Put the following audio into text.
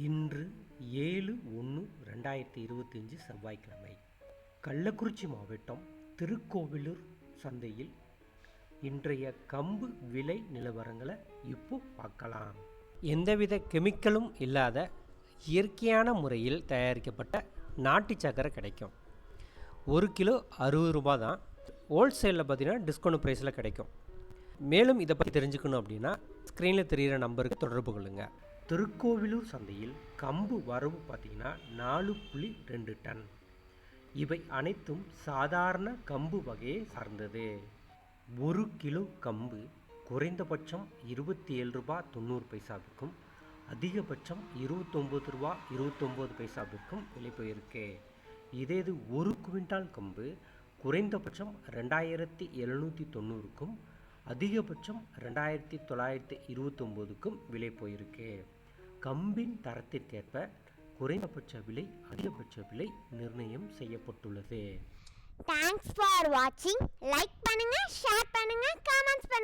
இன்று ஏழு ஒன்று ரெண்டாயிரத்தி இருபத்தஞ்சு செவ்வாய்க்கிழமை. கள்ளக்குறிச்சி மாவட்டம் திருக்கோவிலூர் சந்தையில் இன்றைய கம்பு விலை நிலவரங்களை இப்போ பார்க்கலாம். எந்தவித கெமிக்கலும் இல்லாத இயற்கையான முறையில் தயாரிக்கப்பட்ட நாட்டு சக்கரை கிடைக்கும். ஒரு கிலோ அறுபது ரூபா தான் ஹோல்சேலில் பார்த்தீங்கன்னா டிஸ்கவுண்ட் ப்ரைஸில் கிடைக்கும். மேலும் இதை பற்றி தெரிஞ்சுக்கணும் அப்படின்னா ஸ்க்ரீனில் தெரிகிற நம்பருக்கு தொடர்பு கொள்ளுங்கள் திருக்கோவிலூர் சந்தையில் கம்பு வரவு பார்த்தீங்கன்னா நாலு புள்ளி ரெண்டு டன். இவை அனைத்தும் சாதாரண கம்பு வகையை சார்ந்தது. ஒரு கிலோ கம்பு குறைந்தபட்சம் இருபத்தி ஏழு ரூபா தொண்ணூறு பைசாவிற்கும் அதிகபட்சம் இருபத்தொம்பது ரூபா இருபத்தொம்போது பைசாவிற்கும் விலை போயிருக்கு. இதே இது ஒரு குவிண்டால் கம்பு குறைந்தபட்சம் ரெண்டாயிரத்தி எழுநூற்றி தொண்ணூறுக்கும் அதிகபட்சம் ரெண்டாயிரத்தி தொள்ளாயிரத்தி இருபத்தொம்போதுக்கும் விலை போயிருக்கு. கம்பின் தரத்திற்கேற்ப குறைந்தபட்ச விலை அதிகபட்ச விலை நிர்ணயம் செய்யப்பட்டுள்ளது. தேங்க்ஸ் ஃபார் வாட்சிங் லைக் பண்ணுங்க ஷேர் பண்ணுங்க கமெண்ட்ஸ் பண்ணுங்க.